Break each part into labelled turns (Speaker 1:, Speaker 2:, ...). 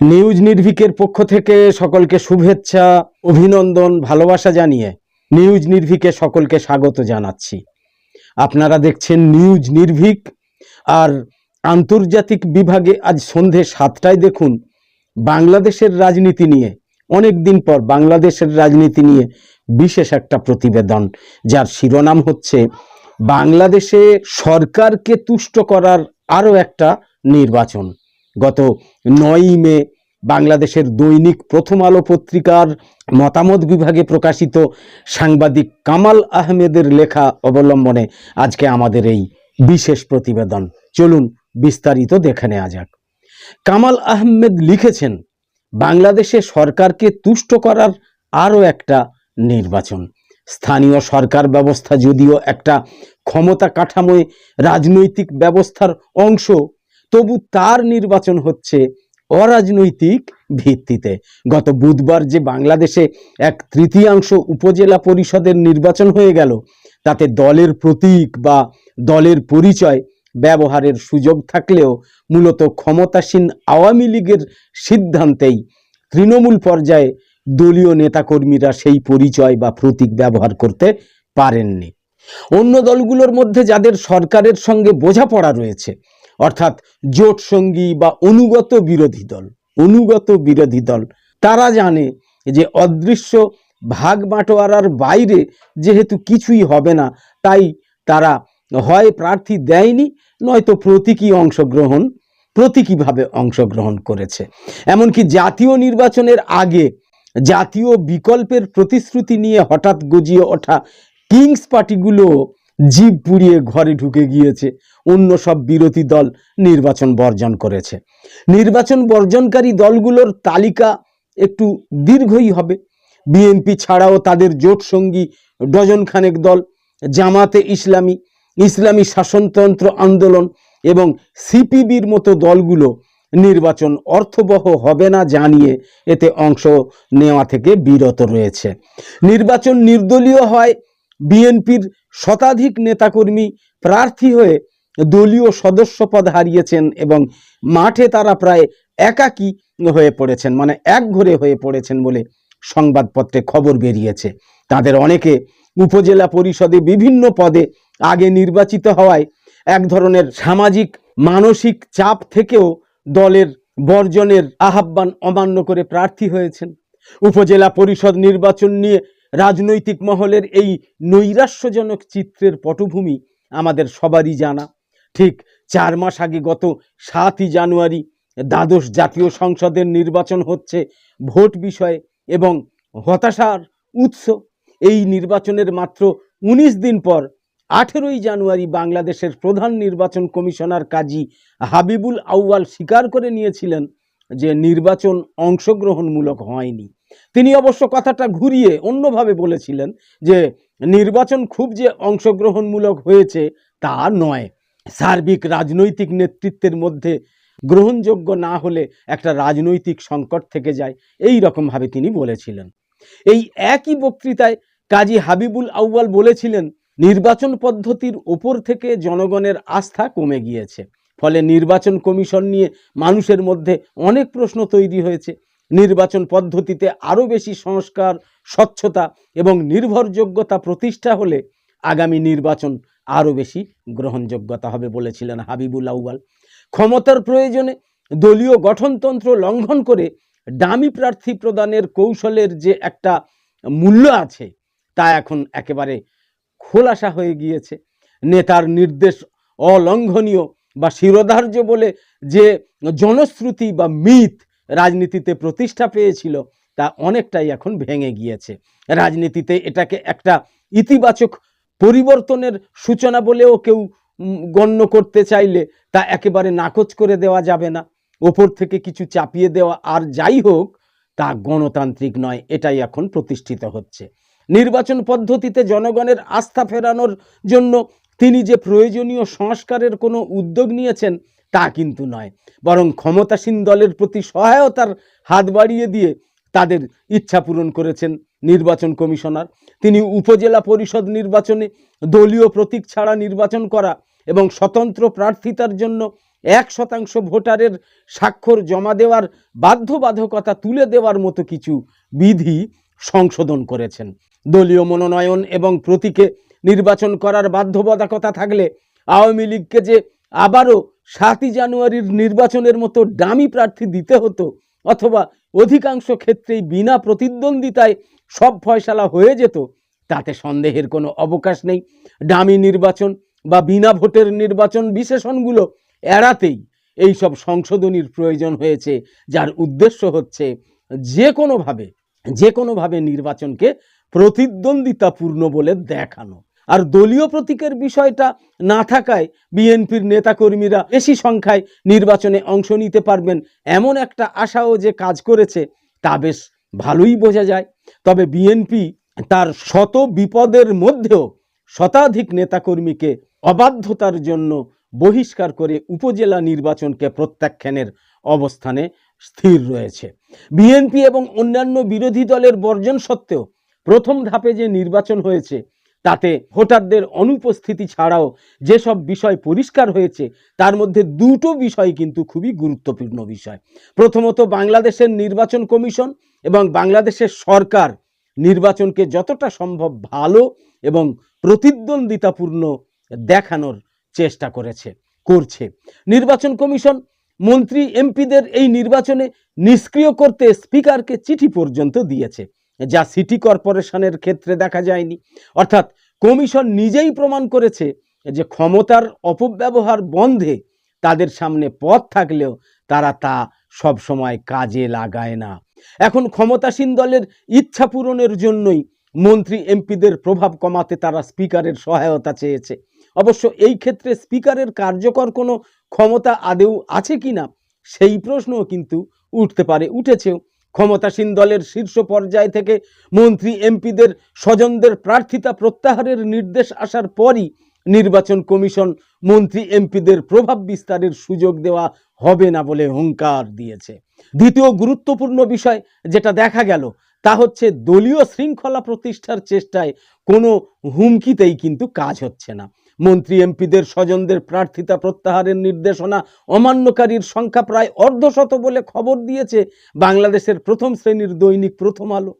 Speaker 1: News নির্ভিকের পক্ষ থেকে সকলকে শুভেচ্ছা, অভিনন্দন, ভালোবাসা জানিয়ে নিউজ নির্ভিকে সকলকে স্বাগত জানাচ্ছি। আপনারা দেখছেন নিউজ নির্ভিক, আর আন্তর্জাতিক বিভাগে আজ সন্ধে সাতটায় দেখুন, বাংলাদেশের রাজনীতি নিয়ে অনেক দিন পর বাংলাদেশের রাজনীতি নিয়ে বিশেষ একটা প্রতিবেদন, যার শিরোনাম হচ্ছে, বাংলাদেশে সরকারকে তুষ্ট করার আরও একটা নির্বাচন। গত নয়ই মে বাংলাদেশের দৈনিক প্রথম আলো পত্রিকার মতামত বিভাগে প্রকাশিত সাংবাদিক কামাল আহমেদের লেখা অবলম্বনে আজকে আমাদের এই বিশেষ প্রতিবেদন। চলুন বিস্তারিত দেখে নেওয়া যাক। কামাল আহমেদ লিখেছেন, বাংলাদেশে সরকারকে তুষ্ট করার আরও একটা নির্বাচন। স্থানীয় সরকার ব্যবস্থা যদিও একটা ক্ষমতা কাঠামোয় রাজনৈতিক ব্যবস্থার অংশ তবু তার নির্বাচন হচ্ছে অরাজনৈতিক ভিত্তিতে। গত বুধবার যে বাংলাদেশে এক তৃতীয়াংশ উপজেলা পরিষদের নির্বাচন হয়ে গেল, তাতে দলের প্রতীক বা দলের পরিচয় ব্যবহারের সুযোগ থাকলেও মূলত ক্ষমতাসীন আওয়ামী লীগের সিদ্ধান্তেই তৃণমূল পর্যায়ে দলীয় নেতাকর্মীরা সেই পরিচয় বা প্রতীক ব্যবহার করতে পারেননি। অন্য দলগুলোর মধ্যে যাদের সরকারের সঙ্গে বোঝাপড়া রয়েছে অর্থাৎ জোট সঙ্গী বা অনুগত বিরোধী দল, অনুগত বিরোধী দল, তারা জানে যে অদৃশ্য ভাগ বাটোয়ারার বাইরে যেহেতু কিছুই হবে না, তাই তারা হয় প্রার্থী দেয়নি, নয়তো প্রতীকী অংশগ্রহণ, প্রতীকীভাবে অংশগ্রহণ করেছে। এমনকি জাতীয় নির্বাচনের আগে জাতীয় বিকল্পের প্রতিশ্রুতি নিয়ে হঠাৎ গজিয়ে ওঠা কিংস পার্টিগুলো জীব পুড়িয়ে ঘরে ঢুকে গিয়েছে। অন্য সব বিরোধী দল নির্বাচন বর্জন করেছে। নির্বাচন বর্জনকারী দলগুলোর তালিকা একটু দীর্ঘই হবে। বিএনপি ছাড়াও তাদের জোট সঙ্গী ডজন খানেক দল, জামাতে ইসলামী ইসলামী শাসনতন্ত্র আন্দোলন এবং সিপিবির মতো দলগুলো নির্বাচন অর্থবহ হবে না জানিয়ে এতে অংশ নেওয়া থেকে বিরত রয়েছে। নির্বাচন নির্দলীয় হয় বিএনপির শতাধিক নেতাকর্মী প্রার্থী হয়ে দলীয় সদস্যপদ হারিয়েছেন এবং মাঠে তারা প্রায় একাকী হয়ে পড়েছেন মানে এক ঘরে হয়ে পড়েছেন বলে সংবাদপত্রে খবর বেরিয়েছে। তাদের অনেকে উপজেলা পরিষদে বিভিন্ন পদে আগে নির্বাচিত হওয়ায় এক ধরনের সামাজিক, মানসিক চাপ থেকেও দলের বর্জনের আহ্বান অমান্য করে প্রার্থী হয়েছেন। উপজেলা পরিষদ নির্বাচন নিয়ে রাজনৈতিক মহলের এই নৈরাশ্যজনক চিত্রের পটভূমি আমাদের সবারই জানা। ঠিক চার মাস আগে গত সাতই জানুয়ারি দ্বাদশ জাতীয় সংসদের নির্বাচন হচ্ছে ভোট বিষয়ে এবং হতাশার উৎস। এই নির্বাচনের মাত্র উনিশ দিন পর আঠেরোই জানুয়ারি বাংলাদেশের প্রধান নির্বাচন কমিশনার কাজী হাবিবুল আউয়াল স্বীকার করে নিয়েছিলেন যে নির্বাচন অংশগ্রহণমূলক হয়নি। তিনি অবশ্য কথাটা ঘুরিয়ে অন্যভাবে বলেছিলেন যে নির্বাচন খুব যে অংশগ্রহণমূলক হয়েছে তা নয়। সার্বিক রাজনৈতিক নেতৃত্বের মধ্যে গ্রহণযোগ্য না হলে একটা রাজনৈতিক সংকট থেকে যায়, এই রকমভাবে তিনি বলেছিলেন। এই একই বক্তৃতায় কাজী হাবিবুল আউয়াল বলেছিলেন, নির্বাচন পদ্ধতির ওপর থেকে জনগণের আস্থা কমে গিয়েছে। ফলে নির্বাচন কমিশন নিয়ে মানুষের মধ্যে অনেক প্রশ্ন তৈরি হয়েছে। নির্বাচন পদ্ধতিতে আরও বেশি সংস্কার, স্বচ্ছতা এবং নির্ভরযোগ্যতা প্রতিষ্ঠা হলে আগামী নির্বাচন আরও বেশি গ্রহণযোগ্যতা হবে বলেছিলেন হাবিবুল আউয়াল। ক্ষমতার প্রয়োজনে দলীয় গঠনতন্ত্র লঙ্ঘন করে ডামি প্রার্থী প্রদানের কৌশলের যে একটা মূল্য আছে, তা এখন একেবারে খোলাসা হয়ে গিয়েছে। নেতার নির্দেশ অলঙ্ঘনীয় বা শিরোধার্য বলে যে জনশ্রুতি বা মিথ রাজনীতিতে প্রতিষ্ঠা পেয়েছিল, তা অনেকটাই এখন ভেঙে গিয়েছে। রাজনীতিতে এটাকে একটা ইতিবাচক পরিবর্তনের সূচনা বলেও কেউ গণ্য করতে চাইলে তা একেবারে নাকচ করে দেওয়া যাবে না। ওপর থেকে কিছু চাপিয়ে দেওয়া আর যাই হোক, তা গণতান্ত্রিক নয়, এটাই এখন প্রতিষ্ঠিত হচ্ছে। নির্বাচন পদ্ধতিতে জনগণের আস্থা ফেরানোর জন্য তিনি যে প্রয়োজনীয় সংস্কারের কোনো উদ্যোগ নিয়েছেন তা কিন্তু নয়। বরং ক্ষমতাসীন দলের প্রতি সহায়তার হাত বাড়িয়ে দিয়ে তাদের ইচ্ছা পূরণ করেছেন নির্বাচন কমিশনার। তিনি উপজেলা পরিষদ নির্বাচনে দলীয় প্রতীক ছাড়া নির্বাচন করা এবং স্বতন্ত্র প্রার্থিতার জন্য এক শতাংশ ভোটারের স্বাক্ষর জমা দেওয়ার বাধ্যবাধকতা তুলে দেওয়ার মতো কিছু বিধি সংশোধন করেছেন। দলীয় মনোনয়ন এবং প্রতীকে নির্বাচন করার বাধ্যবাধকতা থাকলে আওয়ামী লীগকে যে আবারও সাতই জানুয়ারির নির্বাচনের মতো ডামি প্রার্থী দিতে হতো, অথবা অধিকাংশ ক্ষেত্রেই বিনা প্রতিদ্বন্দ্বিতায় সব ফয়সালা হয়ে যেত, তাতে সন্দেহের কোনো অবকাশ নেই। ডামি নির্বাচন বা বিনা ভোটের নির্বাচন বিশেষণগুলো এড়াতেই এই সব সংশোধনীর প্রয়োজন হয়েছে, যার উদ্দেশ্য হচ্ছে যে কোনোভাবে যে কোনোভাবে নির্বাচনকে প্রতিদ্বন্দ্বিতাপূর্ণ বলে দেখানো। আর দলীয় প্রতীকের বিষয়টা না থাকায় বিএনপির নেতাকর্মীরা বেশি সংখ্যায় নির্বাচনে অংশ নিতে পারবেন এমন একটা আশাও যে কাজ করেছে, তা বেশ ভালোই বোঝা যায়। তবে বিএনপি তার শত বিপদের মধ্যেও শতাধিক নেতাকর্মীকে অবাধ্যতার জন্য বহিষ্কার করে উপজেলা নির্বাচনকে প্রত্যাখ্যানের অবস্থানে স্থির রয়েছে। বিএনপি এবং অন্যান্য বিরোধী দলের বর্জন সত্ত্বেও প্রথম ধাপে যে নির্বাচন হয়েছে তাতে ভোটারদের অনুপস্থিতি ছাড়াও যেসব বিষয় পরিষ্কার হয়েছে, তার মধ্যে দুটো বিষয় কিন্তু খুবই গুরুত্বপূর্ণ বিষয়। প্রথমত বাংলাদেশের নির্বাচন কমিশন এবং বাংলাদেশের সরকার নির্বাচনকে যতটা সম্ভব ভালো এবং প্রতিদ্বন্দ্বিতাপূর্ণ দেখানোর চেষ্টা করেছে, করছে। নির্বাচন কমিশন মন্ত্রী এমপিদের এই নির্বাচনে নিষ্ক্রিয় করতে স্পিকারকে চিঠি পর্যন্ত দিয়েছে। যা সিটি কর্পোরেশনের ক্ষেত্রে দেখা যায়নি। অর্থাৎ কমিশন নিজেই প্রমাণ করেছে যে ক্ষমতার অপব্যবহার বন্ধে তাদের সামনে পথ থাকলেও তারা তা সব সময় কাজে লাগায় না। এখন ক্ষমতাসীন দলের ইচ্ছা পূরণের জন্যই মন্ত্রী এমপিদের প্রভাব কমাতে তারা স্পিকারের সহায়তা চেয়েছে। অবশ্য এই ক্ষেত্রে স্পিকারের কার্যকর কোনো ক্ষমতা আদেও আছে কি না সেই প্রশ্নও কিন্তু উঠতে পারে, উঠেছেও। ক্ষমতাসীন দলের শীর্ষ পর্যায় থেকে মন্ত্রী এমপিদের স্বজনদের প্রার্থিতা প্রত্যাহারের নির্দেশ আসার পরই নির্বাচন কমিশন মন্ত্রী এমপিদের প্রভাব বিস্তারের সুযোগ দেওয়া হবে না বলে হুঙ্কার দিয়েছে। দ্বিতীয় গুরুত্বপূর্ণ বিষয় যেটা দেখা গেল, তা হচ্ছে দলীয় শৃঙ্খলা প্রতিষ্ঠার চেষ্টায় কোনো হুমকিতেই কিন্তু কাজ হচ্ছে না। মন্ত্রী এমপিদের স্বজনদের প্রার্থিতা প্রত্যাহারের নির্দেশনা অমান্যকারীর সংখ্যা প্রায় অর্ধশত বলে খবর দিয়েছে বাংলাদেশের প্রথম শ্রেণির দৈনিক প্রথম আলো।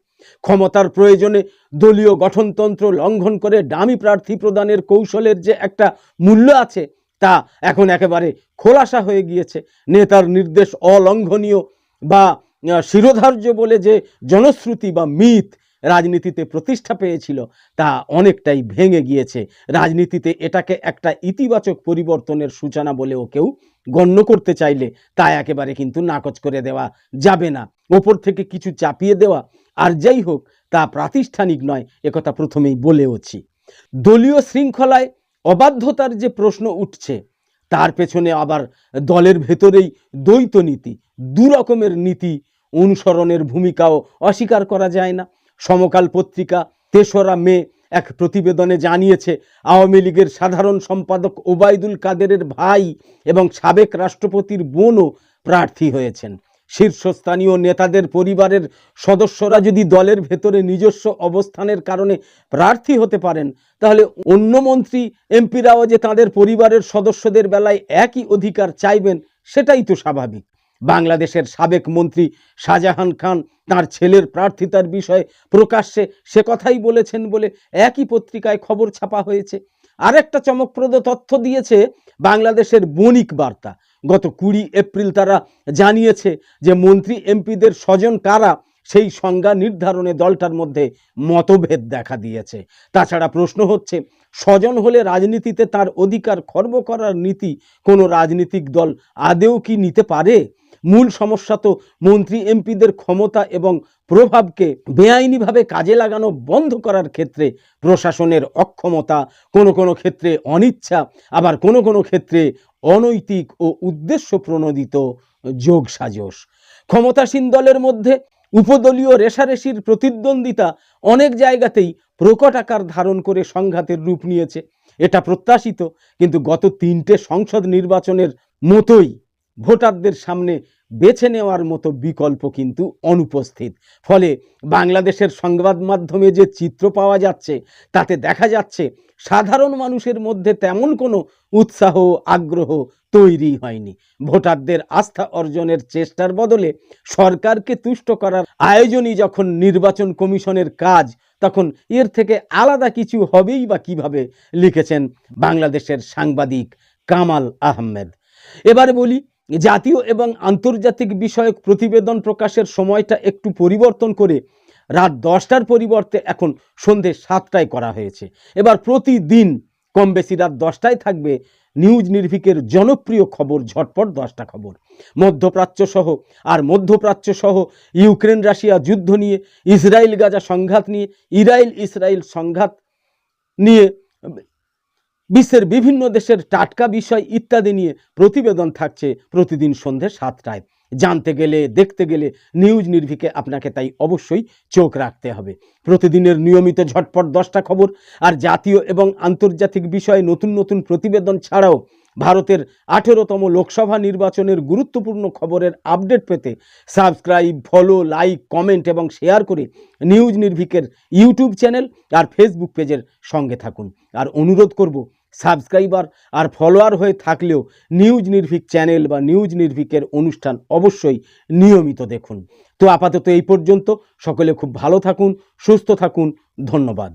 Speaker 1: ক্ষমতার প্রয়োজনে দলীয় গঠনতন্ত্র লঙ্ঘন করে ডামি প্রার্থী প্রদানের কৌশলের যে একটা মূল্য আছে, তা এখন একেবারে খোলাসা হয়ে গিয়েছে। নেতার নির্দেশ অলঙ্ঘনীয় বা শিরোধার্য বলে যে জনশ্রুতি বা মিথ রাজনীতিতে প্রতিষ্ঠা পেয়েছিল, তা অনেকটাই ভেঙে গিয়েছে। রাজনীতিতে এটাকে একটা ইতিবাচক পরিবর্তনের সূচনা বলেও কেউ গণ্য করতে চাইলে তা একেবারে কিন্তু নাকচ করে দেওয়া যাবে না। ওপর থেকে কিছু চাপিয়ে দেওয়া, আর যাই হোক, তা প্রাতিষ্ঠানিক নয় একথা প্রথমেই বলেওছি। দলীয় শৃঙ্খলায় অবাধ্যতার যে প্রশ্ন উঠছে, তার পেছনে আবার দলের ভেতরেই দ্বৈত নীতি, দু রকমের নীতি অনুসরণের ভূমিকাও অস্বীকার করা যায় না। সমকাল পত্রিকা তেসরা মে এক প্রতিবেদনে জানিয়েছে, আওয়ামী লীগের সাধারণ সম্পাদক ওবায়দুল কাদেরের ভাই এবং সাবেক রাষ্ট্রপতির বোনও প্রার্থী হয়েছেন। শীর্ষস্থানীয় নেতাদের পরিবারের সদস্যরা যদি দলের ভেতরে নিজস্ব অবস্থানের কারণে প্রার্থী হতে পারেন, তাহলে অন্য মন্ত্রী এমপিরাও যে তাদের পরিবারের সদস্যদের বেলায় একই অধিকার চাইবেন, সেটাই তো স্বাভাবিক। বাংলাদেশের সাবেক মন্ত্রী শাহজাহান খান তার ছেলের প্রার্থিতার বিষয়ে প্রকাশ্যে সে কথাই বলেছেন বলে একই পত্রিকায় খবর ছাপা হয়েছে। আরেকটা চমকপ্রদ তথ্য দিয়েছে বাংলাদেশের বণিক বার্তা। গত কুড়ি এপ্রিল তারা জানিয়েছে যে মন্ত্রী এমপিদের স্বজন কারা সেই সংজ্ঞা নির্ধারণে দলটার মধ্যে মতভেদ দেখা দিয়েছে। তাছাড়া প্রশ্ন হচ্ছে, স্বজন হলে রাজনীতিতে তার অধিকার খর্ব করার নীতি কোনো রাজনৈতিক দল আদেও কি নিতে পারে? মূল সমস্যা তো মন্ত্রী, এমপিদের ক্ষমতা এবং প্রভাবকে বেআইনিভাবে কাজে লাগানো বন্ধ করার ক্ষেত্রে প্রশাসনের অক্ষমতা, কোনো কোনো ক্ষেত্রে অনিচ্ছা, আবার কোনো কোনো ক্ষেত্রে অনৈতিক ও উদ্দেশ্য প্রণোদিত যোগ সাজস। ক্ষমতাসীন দলের মধ্যে উপদলীয় রেশারেশির প্রতিদ্বন্দ্বিতা অনেক জায়গাতেই প্রকট আকার ধারণ করে সংঘাতের রূপ নিয়েছে। এটা প্রত্যাশিত, কিন্তু গত তিনটে সংসদ নির্বাচনের মতোই ভোটারদের সামনে বেছে নেওয়ার মতো বিকল্প কিন্তু অনুপস্থিত। ফলে বাংলাদেশের সংবাদ মাধ্যমে যে চিত্র পাওয়া যাচ্ছে, তাতে দেখা যাচ্ছে সাধারণ মানুষের মধ্যে তেমন কোনো উৎসাহ, আগ্রহ তৈরি হয়নি। ভোটারদের আস্থা অর্জনের চেষ্টার বদলে সরকারকে তুষ্ট করার আয়োজনই যখন নির্বাচন কমিশনের কাজ, তখন এর থেকে আলাদা কিছু হবেই বা কীভাবে লিখেছেন বাংলাদেশের সাংবাদিক কামাল আহমেদ। এবারে বলি জাতীয় এবং আন্তর্জাতিক বিষয়ক প্রতিবেদন প্রকাশের সময়টা একটু পরিবর্তন করে রাত দশটার পরিবর্তে এখন সন্ধে সাতটায় করা হয়েছে। এবার প্রতিদিন কম বেশি রাত দশটায় থাকবে নিউজ নির্ভিকের জনপ্রিয় খবর, ঝটপট দশটা খবর। মধ্যপ্রাচ্য সহ আর মধ্যপ্রাচ্য সহ ইউক্রেন, রাশিয়া যুদ্ধ নিয়ে ইসরায়েল গাজা সংঘাত নিয়ে ইরাইল ইসরায়েল সংঘাত নিয়ে বিশ্বের বিভিন্ন দেশের টাটকা বিষয় ইত্যাদি নিয়ে প্রতিবেদন থাকছে প্রতিদিন সন্ধ্যে সাতটায়। জানতে গেলে, দেখতে গেলে নিউজ নির্ভিকে আপনাকে তাই অবশ্যই চোখ রাখতে হবে। প্রতিদিনের নিয়মিত ঝটপট দশটা খবর আর জাতীয় এবং আন্তর্জাতিক বিষয়ে নতুন নতুন প্রতিবেদন ছাড়াও ভারতের আঠেরোতম লোকসভা নির্বাচনের গুরুত্বপূর্ণ খবরের আপডেট পেতে সাবস্ক্রাইব, ফলো, লাইক, কমেন্ট এবং শেয়ার করে নিউজ নির্ভিকের ইউটিউব চ্যানেল আর ফেসবুক পেজের সঙ্গে থাকুন। আর অনুরোধ করব, সাবস্ক্রাইবার আর ফলোয়ার হয়ে থাকলেও নিউজ নির্ভিক চ্যানেল বা নিউজ নির্ভিকের অনুষ্ঠান অবশ্যই নিয়মিত দেখুন। তো আপাতত এই পর্যন্ত, সকলে খুব ভালো থাকুন, সুস্থ থাকুন, ধন্যবাদ।